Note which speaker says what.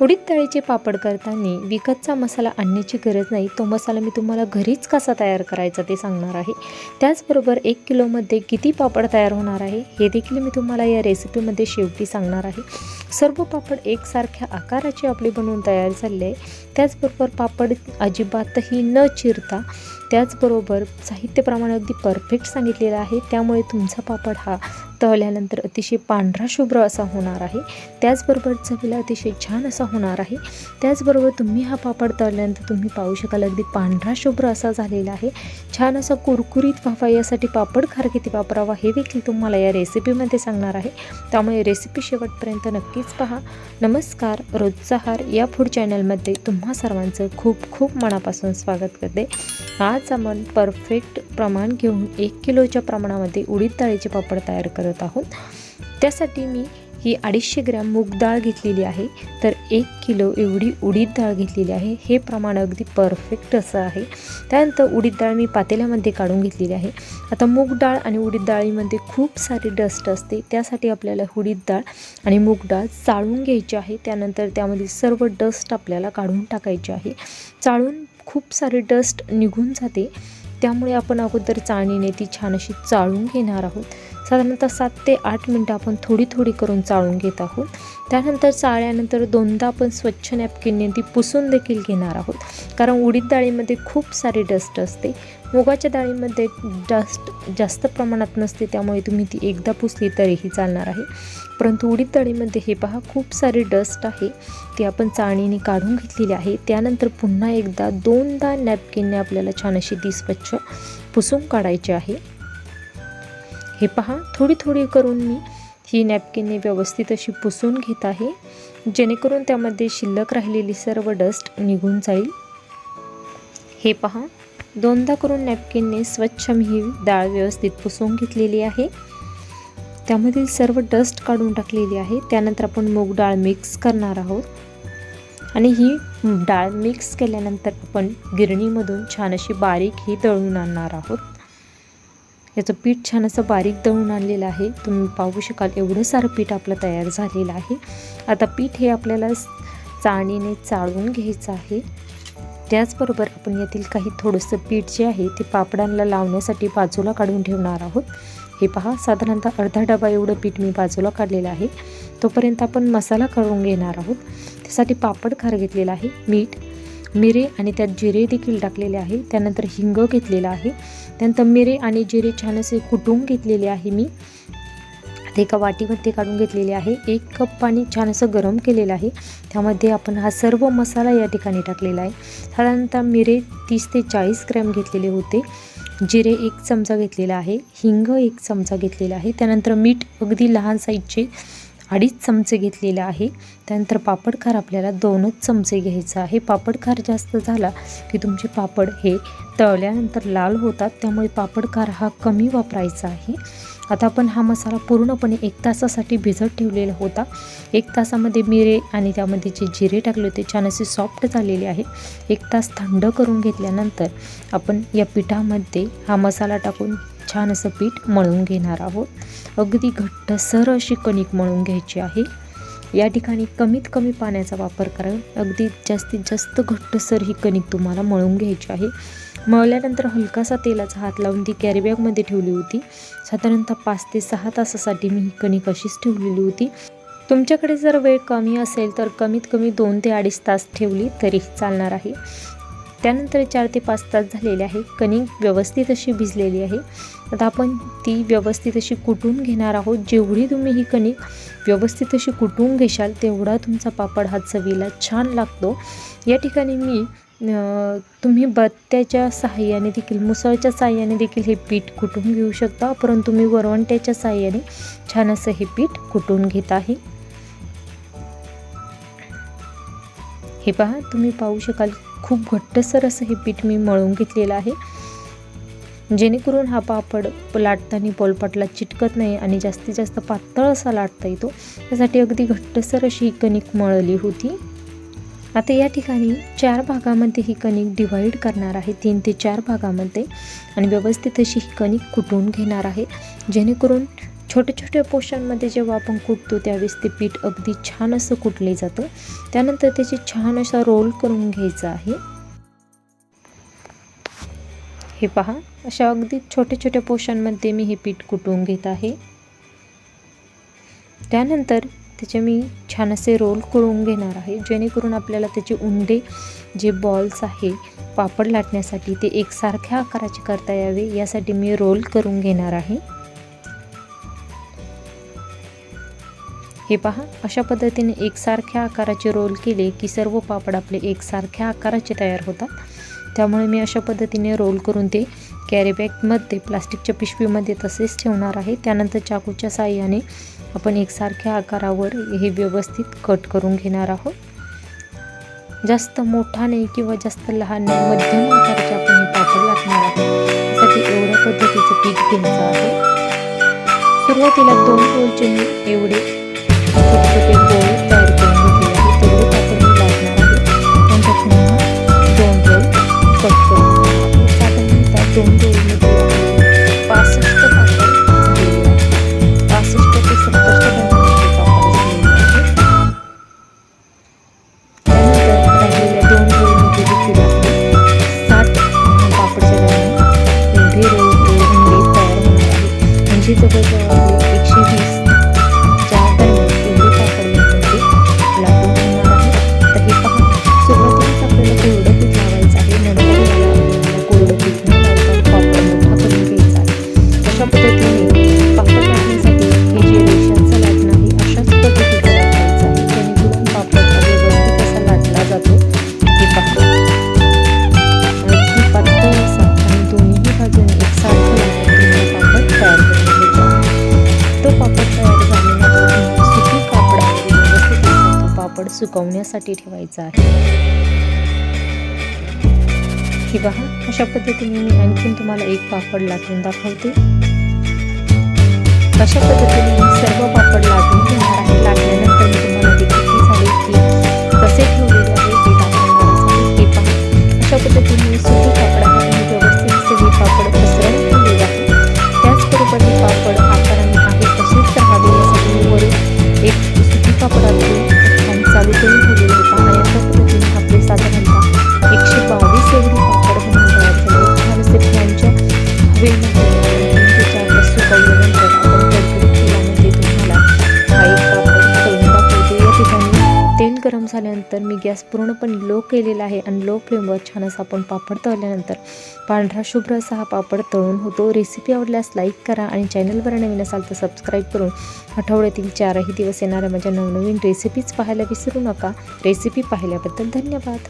Speaker 1: उडीद डाळीचे पापड करताना विकतचा मसाला आणण्याची गरज नाही. तो मसाला मी तुम्हाला घरीच कसा तयार करायचा ते सांगणार आहे. त्याचबरोबर एक किलोमध्ये किती पापड तयार होणार आहे हे देखील मी तुम्हाला या रेसिपीमध्ये शेवटी सांगणार आहे. सर्व पापड एकसारख्या आकाराचे आपले बनवून तयार झाले आहे. त्याचबरोबर पापड अजिबातही न चिरता त्याचबरोबर साहित्य प्रमाण अगदी परफेक्ट सांगितलेलं आहे. त्यामुळे तुमचा पापड हा तळल्यानंतर अतिशय पांढरा शुभ्र असा होणार आहे. त्याचबरोबर चवीला अतिशय छान असा होणार आहे. त्याचबरोबर तुम्ही हा पापड तळल्यानंतर तुम्ही पाहू शकाल अगदी पांढरा शुभ्र असा झालेला आहे. छान असा कुरकुरीत व्हावा यासाठी पापड खार किती वापरावा हे देखील तुम्हाला या रेसिपीमध्ये सांगणार आहे. त्यामुळे रेसिपी शेवटपर्यंत नक्कीच पहा. नमस्कार रोजचा हार या फूड चॅनलमध्ये तुम्हा सर्वांचं खूप खूप मनापासून स्वागत करते. आज आपण परफेक्ट प्रमाण घेऊन एक किलोच्या प्रमाणामध्ये उडीद डाळीचे पापड तयार करत आहोत. त्यासाठी मी ही अडीचशे ग्रॅम मूग डाळ घेतलेली आहे. तर एक किलो एवढी उडीद डाळ घेतलेली आहे. हे प्रमाण अगदी परफेक्ट असं आहे. त्यानंतर उडीद डाळ मी पातेल्यामध्ये काढून घेतलेली आहे. आता मूग डाळ आणि उडीद डाळीमध्ये खूप सारी डस्ट असते. त्यासाठी आपल्याला उडीद डाळ आणि मूग डाळ चाळून घ्यायची आहे. त्यानंतर त्यामधील सर्व डस्ट आपल्याला काढून टाकायची आहे. चाळून खूप सारी डस्ट निघून जाते. त्यामुळे आपण अगोदर चाळणीने ती छान अशी चाळून घेणार आहोत. साधारणतः सात ते आठ मिनटं आपण थोडी थोडी करून चाळून घेत आहोत. त्यानंतर चाळल्यानंतर दोनदा आपण स्वच्छ नॅपकिनने ती पुसून देखील घेणार आहोत. कारण उडीद डाळीमध्ये खूप सारी डस्ट असते. मुगाच्या डाळीमध्ये डस्ट जास्त प्रमाणात नसते त्यामुळे तुम्ही ती एकदा पुसली तरीही चालणार आहे. परंतु उडीद डाळीमध्ये हे पहा खूप सारी डस्ट आहे. ती आपण चाळणीने काढून घेतलेली आहे. त्यानंतर पुन्हा एकदा दोनदा नॅपकिनने आपल्याला छान अशी ती स्वच्छ पुसून काढायची आहे. हे पहा थोडी थोडी करून मी ही नॅपकिनने व्यवस्थित अशी पुसून घेत आहे. जेणेकरून त्यामध्ये शिल्लक राहिलेली सर्व डस्ट निघून जाईल. हे पहा दोनदा करून नॅपकिनने स्वच्छ मी ही डाळ व्यवस्थित पुसून घेतलेली आहे. त्यामधील सर्व डस्ट काढून टाकलेली आहे. त्यानंतर आपण मूग डाळ मिक्स करणार आहोत. आणि ही डाळ मिक्स केल्यानंतर आपण गिरणीमधून छान अशी बारीक ही दळून आणणार आहोत. याचं पीठ छान असं बारीक दळून आणलेलं आहे. तुम्ही पाहू शकाल एवढं सारं पीठ आपलं तयार झालेलं आहे. आता पीठ हे आपल्याला चाळणीने चाळून घ्यायचं आहे. त्याचबरोबर आपण यातील काही थोडंसं पीठ जे आहे ते पापडांना लावण्यासाठी बाजूला काढून ठेवणार आहोत. हे पहा साधारणतः अर्धा डबा एवढं पीठ मी बाजूला काढलेलं आहे. तोपर्यंत आपण मसाला करून घेणार आहोत. त्यासाठी पापड खार घेतलेला आहे मीठ मिरे आणि त्यात जिरे देखील टाकलेले आहे. त्यानंतर हिंग घेतलेला आहे. त्यानंतर मिरे आणि जिरे छान असे कुटून घेतलेले आहे मी. ते एका वाटीमध्ये काढून घेतलेले आहे. एक कप पाणी छान असं गरम केलेलं आहे. त्यामध्ये आपण हा सर्व मसाला या ठिकाणी टाकलेला आहे. साधारणतः मिरे तीस ते चाळीस ग्रॅम घेतलेले होते. जिरे एक चमचा घेतलेला आहे. हिंग एक चमचा घेतलेला आहे. त्यानंतर मीठ अगदी लहान साईजचे अडीच चमचे घेतलेले आहे. त्यानंतर पापड खार आपल्याला दोनच चमचे घ्यायचं आहे. पापड खार जास्त झाला की तुमचे पापड हे तळल्यानंतर लाल होतात. त्यामुळे पापड खार हा कमी वापरायचा आहे. आता आपण हा मसाला पूर्णपणे एक तासासाठी भिजत ठेवलेला होता. एक तासामध्ये मिरे आणि त्यामध्ये जे जिरे टाकले होते छान असे सॉफ्ट झालेले आहे. एक तास थंड करून घेतल्यानंतर आपण या पिठामध्ये हा मसाला टाकून छान असं पीठ मळून घेणार आहोत. अगदी घट्ट सर अशी कणिक मळून घ्यायची आहे. या ठिकाणी कमीत कमी पाण्याचा वापर करा. अगदी जास्तीत जास्त घट्टसर ही कणिक तुम्हाला मळून घ्यायची आहे. मळल्यानंतर हलकासा तेलाचा हात लावून ती कॅरीबॅगमध्ये ठेवली होती. साधारणतः पाच ते सहा तासासाठी मी ही कणिक अशीच ठेवलेली होती. तुमच्याकडे जर वेळ कमी असेल तर कमीत कमी दोन ते अडीच तास ठेवली तरी चालणार आहे. त्यानंतर चार ते पाच तास झालेले आहे. कणिक व्यवस्थित अशी भिजलेली आहे. आता आपण ती व्यवस्थित अशी कुटून घेणार आहोत. जेवढी तुम्ही ही कणिक व्यवस्थित अशी कुटून घेशाल तेवढा तुमचा पापड हा चवीला छान लागतो. या ठिकाणी मी तुम्ही बत्त्याच्या सहाय्याने देखील मुसळच्या साहाय्याने देखील हे पीठ कुटून घेऊ शकता. परंतु मी वरवंट्याच्या साहाय्याने छान असं हे पीठ कुटून घेत आहे. हे पहा तुम्ही पाहू शकाल खूप घट्टसर असं हे पीठ मी मळून घेतलेलं आहे. जेणेकरून हा पापड लाटताना पोलपाटला चिटकत नाही आणि जास्तीत जास्त पातळ असा लाटता येतो. त्यासाठी अगदी घट्टसर अशी कणिक मळली होती. आता या ठिकाणी चार भागामध्ये ही कणिक डिवाईड करणार आहे. तीन ते चार भागामध्ये आणि व्यवस्थित अशी ही कणिक कुटून घेणार आहे. जेणेकरून छोट्या छोट्या पोषांमध्ये जेव्हा आपण कुटतो त्यावेळेस ते पीठ अगदी छान असं कुटले जातं. त्यानंतर त्याची छान असा रोल करून घ्यायचा आहे. हे पहा अशा अगदी छोट्या छोट्या पोषांमध्ये मी हे पीठ कुटून घेत आहे. त्यानंतर त्याचे मी छान असे रोल करून घेणार आहे. जेणेकरून आपल्याला त्याचे उंडे जे बॉल्स आहे पापड लाटण्यासाठी ते एकसारख्या आकाराचे करता यावे यासाठी मी रोल करून घेणार आहे. हे पहा अशा पद्धतीने एकसारख्या आकाराचे रोल केले की सर्व पापड आपले एकसारख्या आकाराचे तयार होतात. त्यामुळे मी अशा पद्धतीने रोल करून ते कॅरीबॅगमध्ये प्लास्टिकच्या पिशवीमध्ये तसेच ठेवणार आहे. त्यानंतर चाकूच्या साह्याने आपण एकसारख्या आकारावर हे व्यवस्थित कट करून घेणार आहोत. जास्त मोठा नाही किंवा जास्त लहान नाही मध्यम आकाराचे आपण हे पापड लाटणार आहोत. त्यासाठी एवढ्या पद्धतीचं पीठ घ्यायचं आहे. सुरुवातीला दोन रोलचे मी एवढे छोटे छोटे गोल अगदी पातळ असा आणि बाजूने एकसारखं पापड तयार करून घ्यायचा तो पापड तयार झाल्यानंतर कापडामध्ये व्यवस्थित तो पापड सुकवण्यासाठी ठेवायचा आहे. हे पहा अशा पद्धतीने मी आणखीन तुम्हाला एक पापड लाटून दाखवते अशा पद्धतीने सर्व पापड लाटून घेणार आहे. लाटल्यानंतर मी तुम्हाला देखील झाले की कसे ठेवू गरम झाल्यानंतर मी गॅस पूर्णपणे लो केलेला आहे आणि लो फ्लेमवर छान असा आपण पापड तळल्यानंतर पांढरा शुभ्र असा हा पापड तळून होतो. रेसिपी आवडल्यास लाईक करा आणि चॅनलवर नवीन असाल तर सबस्क्राईब करून आठवड्यातील चारही दिवस येणाऱ्या माझ्या नवनवीन रेसिपीज पाहायला विसरू नका. रेसिपी पाहिल्याबद्दल धन्यवाद.